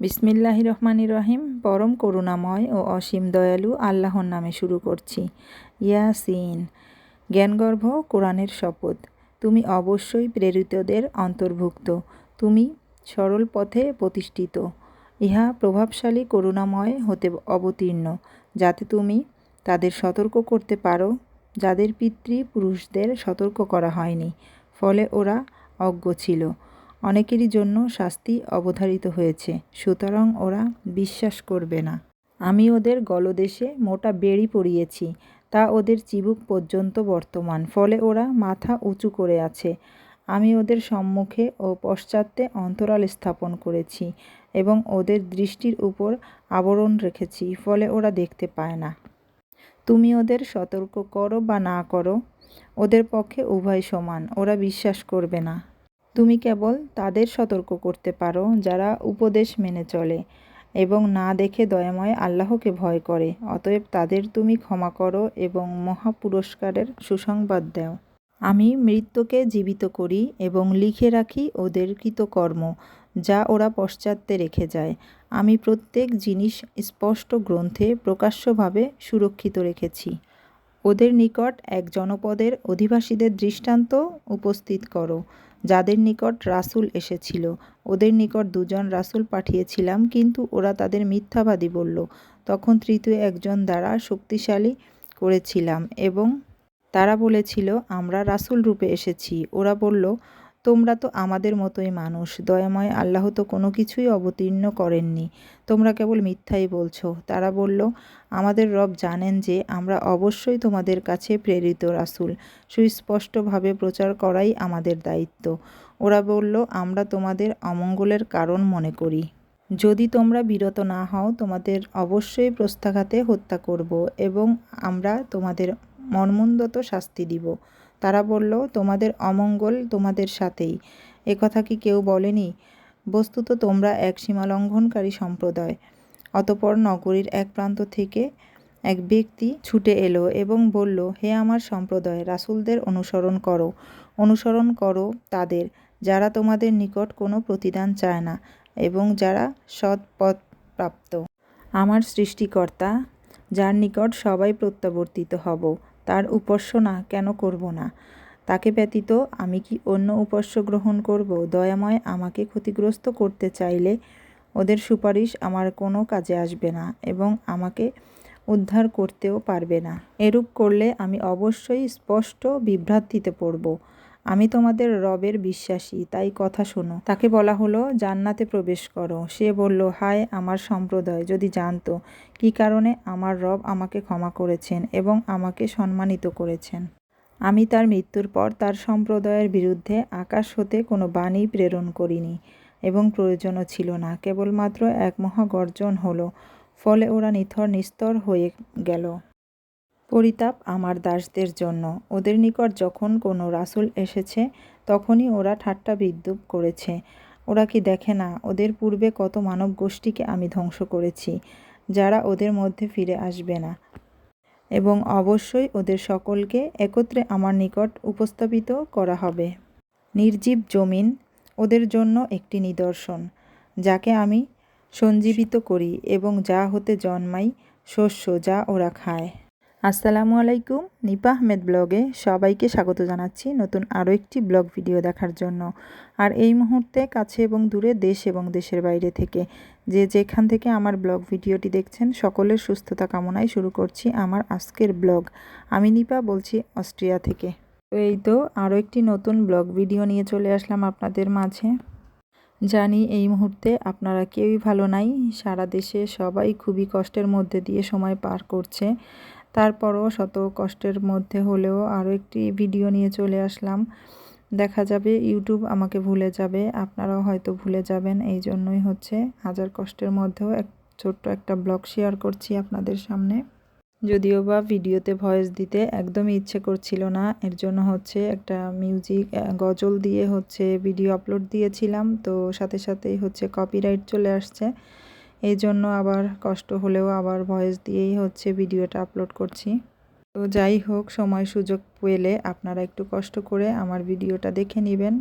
বিসমিল্লাহ রহমানি রহিম, পরম করুণাময় ও অসীম দয়ালু আল্লাহর নামে শুরু করছি। ইয়াসিন, জ্ঞানগর্ভ, কোরআনের শপথ। তুমি অবশ্যই প্রেরিতদের অন্তর্ভুক্ত। তুমি সরল পথে প্রতিষ্ঠিত। ইহা প্রভাবশালী, করুণাময় হতে অবতীর্ণ, যাতে তুমি তাদের সতর্ক করতে পারো, যাদের পিতৃপুরুষদের সতর্ক করা হয়নি। ফলে ওরা অজ্ঞ ছিল। অনেকেরই জন্য শাস্তি অবধারিত হয়েছে, সুতরাং ওরা বিশ্বাস করবে না। আমি ওদের গলদেশে মোটা বেড়ি পরিয়েছি, তা ওদের চিবুক পর্যন্ত বর্তমান, ফলে ওরা মাথা উঁচু করে আছে। আমি ওদের সম্মুখে ও পশ্চাতে অন্তরাল স্থাপন করেছি এবং ওদের দৃষ্টির উপর আবরণ রেখেছি, ফলে ওরা দেখতে পায় না। তুমি ওদের সতর্ক করো বা না করো, ওদের পক্ষে উভয় সমান, ওরা বিশ্বাস করবে না। তুমি কেবল তাদের সতর্ক করতে পারো, যারা উপদেশ মেনে চলে এবং না দেখে দয়াময় আল্লাহকে ভয় করে। অতএব তাদের তুমি ক্ষমা করো এবং মহা পুরস্কারের সুসংবাদ দাও। আমি মৃত্যুকে জীবিত করি এবং লিখে রাখি ওদের কৃতকর্ম, যা ওরা পশ্চাত্যে রেখে যায়। আমি প্রত্যেক জিনিস স্পষ্ট গ্রন্থে প্রকাশ্যভাবে সুরক্ষিত রেখেছি। ওদের নিকট এক জনপদের অধিবাসীদের দৃষ্টান্ত উপস্থিত করো। যাদের নিকট রাসুল এসেছিল। ওদের নিকট দুজন রাসুল পাঠিয়েছিলাম, কিন্তু ওরা তাদের মিথ্যাবাদী বলল। তখন তৃতীয় একজন দ্বারা শক্তিশালী করেছিলাম এবং তারা বলেছিল, আমরা রাসুল রূপে এসেছি। ওরা বলল তোমরা তো আমাদের মতোই মানুষ। দয়াময় আল্লাহ তো কোনো কিছুই অবতীর্ণ করেননি। তোমরা কেবল মিথ্যাই বলছো। তারা বলল, আমাদের রব জানেন যে আমরা অবশ্যই তোমাদের কাছে প্রেরিত রাসূল। সুস্পষ্টভাবে প্রচার করাই আমাদের দায়িত্ব। ওরা বলল, আমরা তোমাদের অমঙ্গলের কারণ মনে করি। যদি তোমরা বিরত না হও, তোমাদের অবশ্যই প্রস্তাঘাতে হত্যা করব এবং আমরা তোমাদের মর্মন্দত শাস্তি দিব। তারা বলল, তোমাদের অমঙ্গল তোমাদের সাথেই। একথা কি কেউ বলেনি? বস্তুত তোমরা এক সীমালঙ্ঘনকারী সম্প্রদায়। অতপর নগরীর এক প্রান্ত থেকে এক ব্যক্তি ছুটে এলো এবং বলল, হে আমার সম্প্রদায়, রাসুলদের অনুসরণ করো। অনুসরণ করো তাদের, যারা তোমাদের নিকট কোনো প্রতিদান চায় না এবং যারা সৎ পথ প্রাপ্ত। আমার সৃষ্টিকর্তা, যার নিকট সবাই প্রত্যাবর্তিত হব। তার উপাসনা কেন করব না? তাকে ব্যতীত আমি কি অন্য উপাস্য গ্রহণ করব? দয়াময় আমাকে ক্ষতিগ্রস্ত করতে চাইলে ওদের সুপারিশ আমার কোনো কাজে আসবে না এবং আমাকে উদ্ধার করতেও পারবে না। এরূপ করলে আমি অবশ্যই স্পষ্ট বিভ্রান্তিতে পড়ব। আমি তোমাদের রবের বিশ্বাসী, তাই কথা শোনো। তাকে বলা হলো, জান্নাতে প্রবেশ করো। সে বলল, হায় আমার সম্প্রদায়, যদি জানতো কী কারণে আমার রব আমাকে ক্ষমা করেছেন এবং আমাকে সম্মানিত করেছেন। আমি তার মৃত্যুর পর তার সম্প্রদায়ের বিরুদ্ধে আকাশ হতে কোনো বাণী প্রেরণ করিনি এবং প্রয়োজনও ছিল না। কেবলমাত্র এক মহাগর্জন হলো, ফলে ওরা নিথর নিস্তর হয়ে গেল। পরিতাপ আমার দাসদের জন্য। ওদের নিকট যখন কোনো রাসুল এসেছে, তখনই ওরা ঠাট্টা বিদ্রুপ করেছে। ওরা কি দেখে না, ওদের পূর্বে কত মানব গোষ্ঠীকে আমি ধ্বংস করেছি, যারা ওদের মধ্যে ফিরে আসবে না। এবং অবশ্যই ওদের সকলকে একত্রে আমার নিকট উপস্থাপিত করা হবে। নির্জীব জমিন, ওদের জন্য একটি নিদর্শন, যাকে আমি সঞ্জীবিত করি এবং যা হতে জন্মাই শস্য যা ওরা খায়। আসসালামু আলাইকুম। নিপা আহমেদ ব্লগে সবাইকে স্বাগত জানাচ্ছি নতুন আরও একটি ব্লগ ভিডিও দেখার জন্য। আর এই মুহূর্তে কাছে এবং দূরে দেশ এবং দেশের বাইরে থেকে যে যেখান থেকে আমার ব্লগ ভিডিওটি দেখছেন, সকলের সুস্থতা কামনায় শুরু করছি আমার আজকের ব্লগ। আমি নিপা বলছি অস্ট্রিয়া থেকে। এই তো আরও একটি নতুন ব্লগ ভিডিও নিয়ে চলে আসলাম আপনাদের মাঝে। জানি এই মুহূর্তে আপনারা কেউই ভালো নাই। সারা দেশে সবাই খুবই কষ্টের মধ্যে দিয়ে সময় পার করছে। তারপরও শত কষ্টের মধ্যে হলেও আরও একটি ভিডিও নিয়ে চলে আসলাম। দেখা যাবে, ইউটিউব আমাকে ভুলে যাবে, আপনারাও হয়তো ভুলে যাবেন। এই জন্যই হচ্ছে হাজার কষ্টের মধ্যেও এক ছোট্ট একটা ব্লগ শেয়ার করছি আপনাদের সামনে। যদিও বা ভিডিওতে ভয়েস দিতে একদমই ইচ্ছে করছিল না, এর জন্য হচ্ছে একটা মিউজিক গজল দিয়ে হচ্ছে ভিডিও আপলোড দিয়েছিলাম। তো সাথে সাথেই হচ্ছে কপিরাইট চলে আসছে। এই জন্য আবার কষ্ট হলেও আবার ভয়েস দিয়েই হচ্ছে ভিডিওটা আপলোড করছি। তো যাই হোক, সময় সুযোগ পেলে আপনারা একটু কষ্ট করে আমার ভিডিওটা দেখে নেবেন।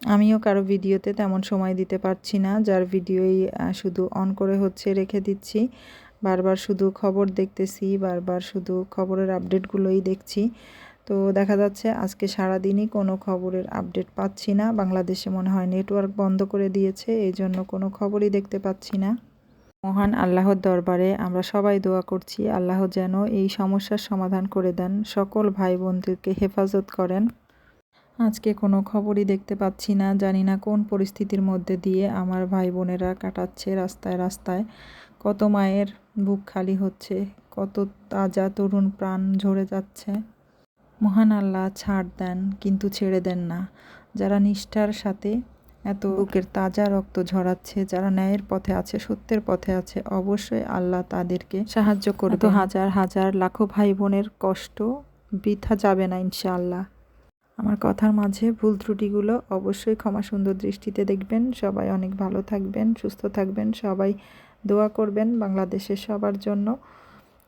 আমিও কারও ভিডিওতে তেমন সময় দিতে পারছি না, যার ভিডিওই শুধু অন করে হচ্ছে রেখে দিচ্ছি। বারবার শুধু খবর দেখতেছি, বারবার শুধু খবরের আপডেটগুলোই দেখছি। তো দেখা যাচ্ছে আজকে সারাদিনই কোনো খবরের আপডেট পাচ্ছি না। বাংলাদেশে মনে হয় নেটওয়ার্ক বন্ধ করে দিয়েছে এই জন্য কোনো খবরই দেখতে পাচ্ছি না। মহান আল্লাহর দরবারে আমরা সবাই দোয়া করছি, আল্লাহ যেন এই সমস্যার সমাধান করে দেন, সকল ভাই বোনদেরকে হেফাজত করেন। আজকে কোনো খবরই দেখতে পাচ্ছি না, জানি না কোন পরিস্থিতির মধ্যে দিয়ে আমার ভাই বোনেরা কাটাচ্ছে রাস্তায় রাস্তায়। কত মায়ের বুক খালি হচ্ছে, কত তাজা তরুণ প্রাণ ঝরে যাচ্ছে। মহান আল্লাহ ছাড় দেন কিন্তু ছেড়ে দেন না। যারা নিষ্ঠার সাথে এত বুকের তাজা রক্ত ঝরাচ্ছে যারা ন্যায়ের পথে আছে সত্যের পথে আছে অবশ্যই আল্লাহ তাদেরকে সাহায্য করবে তো হাজার হাজার লাখো ভাই বোনের কষ্ট বৃথা যাবে না ইনশাআল্লাহ। আমার কথার মাঝে ভুল ত্রুটিগুলো অবশ্যই ক্ষমা সুন্দর দৃষ্টিতে দেখবেন। সবাই অনেক ভালো থাকবেন সুস্থ থাকবেন সবাই দোয়া করবেন বাংলাদেশের সবার জন্য।